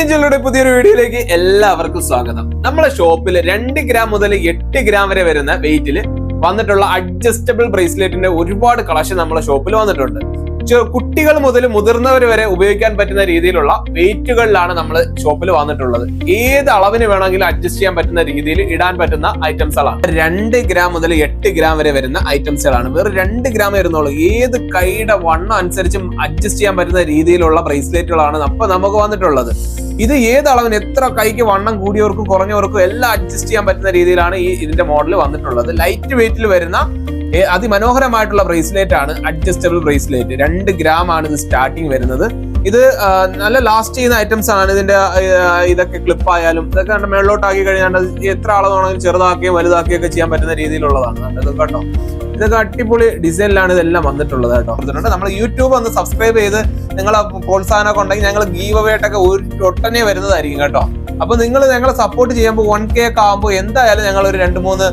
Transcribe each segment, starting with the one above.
Indian ജ്വല്ലറിയുടെ പുതിയൊരു വീഡിയോയിലേക്ക് എല്ലാവർക്കും സ്വാഗതം. നമ്മളെ ഷോപ്പിൽ രണ്ട് ഗ്രാം മുതൽ എട്ട് ഗ്രാം വരെ വരുന്ന വെയിറ്റിൽ വന്നിട്ടുള്ള അഡ്ജസ്റ്റബിൾ ബ്രേസ്ലെറ്റിന്റെ ഒരുപാട് കളക്ഷൻ നമ്മളെ ഷോപ്പിൽ വന്നിട്ടുണ്ട്. കുട്ടികൾ മുതൽ മുതിർന്നവർ വരെ ഉപയോഗിക്കാൻ പറ്റുന്ന രീതിയിലുള്ള വെയിറ്റുകളിലാണ് നമ്മൾ ഷോപ്പിൽ വന്നിട്ടുള്ളത്. ഏത് അളവിന് വേണമെങ്കിലും അഡ്ജസ്റ്റ് ചെയ്യാൻ പറ്റുന്ന രീതിയിൽ ഇടാൻ പറ്റുന്ന ഐറ്റംസുകളാണ് രണ്ട് ഗ്രാം മുതൽ എട്ട് ഗ്രാം വരെ വരുന്ന ഐറ്റംസുകളാണ് വെറും രണ്ട് ഗ്രാം വരുന്നുള്ളൂ. ഏത് കൈയുടെ വണ്ണം അനുസരിച്ചും അഡ്ജസ്റ്റ് ചെയ്യാൻ പറ്റുന്ന രീതിയിലുള്ള ബ്രേസ്ലെറ്റുകളാണ് അപ്പൊ നമുക്ക് വന്നിട്ടുള്ളത്. ഇത് ഏത് അളവിന് എത്ര കൈക്ക് വണ്ണം കൂടിയവർക്കും കുറഞ്ഞവർക്കും എല്ലാം അഡ്ജസ്റ്റ് ചെയ്യാൻ പറ്റുന്ന രീതിയിലാണ് ഈ ഇതിന്റെ മോഡൽ വന്നിട്ടുള്ളത്. ലൈറ്റ് വെയിറ്റിൽ വരുന്ന അതിമനോഹരമായിട്ടുള്ള ബ്രേസ്ലെറ്റ് ആണ് അഡ്ജസ്റ്റബിൾ ബ്രേസ്ലെറ്റ്. രണ്ട് ഗ്രാം ആണ് ഇത് സ്റ്റാർട്ടിങ് വരുന്നത്. ഇത് നല്ല ലാസ്റ്റ് ചെയ്യുന്ന ഐറ്റംസ് ആണ് ഇതിന്റെ ഇതൊക്കെ ക്ലിപ്പ് ആയാലും ഇതൊക്കെ കണ്ട് മേളിലോട്ടാക്കി കഴിഞ്ഞാൽ എത്ര അളവാണെങ്കിലും ചെറുതാക്കുകയും വലുതാക്കുകയൊക്കെ ചെയ്യാൻ പറ്റുന്ന രീതിയിലുള്ളതാണ്. ഇത് കേട്ടോ. ഇതൊക്കെ അടിപൊളി ഡിസൈനിലാണ് ഇതെല്ലാം വന്നിട്ടുള്ളത് കേട്ടോ. നമ്മൾ യൂട്യൂബ് ഒന്ന് സബ്സ്ക്രൈബ് ചെയ്ത് നിങ്ങൾ പ്രോത്സാഹനമൊക്കെ ഉണ്ടെങ്കിൽ ഞങ്ങൾ ഗീവ് അവേട്ടൊക്കെ ഒരു ഒട്ടനെ വരുന്നതായിരിക്കും കേട്ടോ. അപ്പൊ നിങ്ങൾ ഞങ്ങളെ സപ്പോർട്ട് ചെയ്യുമ്പോൾ വൺ കെ ഒക്കെ ആകുമ്പോൾ എന്തായാലും ഞങ്ങൾ ഒരു രണ്ട് മൂന്ന്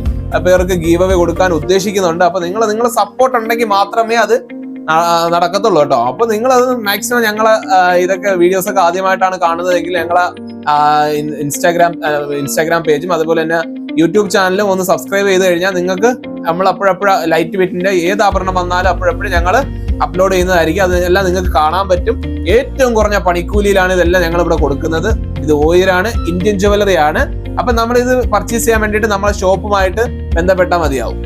പേർക്ക് ഗീവ് അവേ കൊടുക്കാൻ ഉദ്ദേശിക്കുന്നുണ്ട്. അപ്പൊ നിങ്ങൾ നിങ്ങളെ സപ്പോർട്ട് ഉണ്ടെങ്കിൽ മാത്രമേ അത് നടക്കത്തുള്ളൂ കേട്ടോ. അപ്പൊ നിങ്ങൾ അത് മാക്സിമം ഞങ്ങളെ ഇതൊക്കെ വീഡിയോസ് ഒക്കെ ആദ്യമായിട്ടാണ് കാണുന്നതെങ്കിൽ ഞങ്ങളെ ഇൻസ്റ്റാഗ്രാം ഇൻസ്റ്റാഗ്രാം പേജും അതുപോലെ തന്നെ യൂട്യൂബ് ചാനലും ഒന്ന് സബ്സ്ക്രൈബ് ചെയ്ത് കഴിഞ്ഞാൽ നിങ്ങൾക്ക് നമ്മൾ അപ്പോഴപ്പോഴ ലൈറ്റ് വെയിറ്റിന്റെ ഏത് ആഭരണം വന്നാലും അപ്പോഴപ്പോഴും ഞങ്ങൾ അപ്ലോഡ് ചെയ്യുന്നതായിരിക്കും. അതെല്ലാം നിങ്ങൾക്ക് കാണാൻ പറ്റും. ഏറ്റവും കുറഞ്ഞ പണിക്കൂലിയിലാണ് ഇതെല്ലാം ഞങ്ങൾ ഇവിടെ കൊടുക്കുന്നത്. ഇത് ഓയിലാണ് ഇന്ത്യൻ ജുവലറി ആണ്. അപ്പൊ നമ്മൾ ഇത് പർച്ചേസ് ചെയ്യാൻ വേണ്ടിയിട്ട് നമ്മളെ ഷോപ്പുമായിട്ട് ബന്ധപ്പെട്ടാൽ മതിയാവും.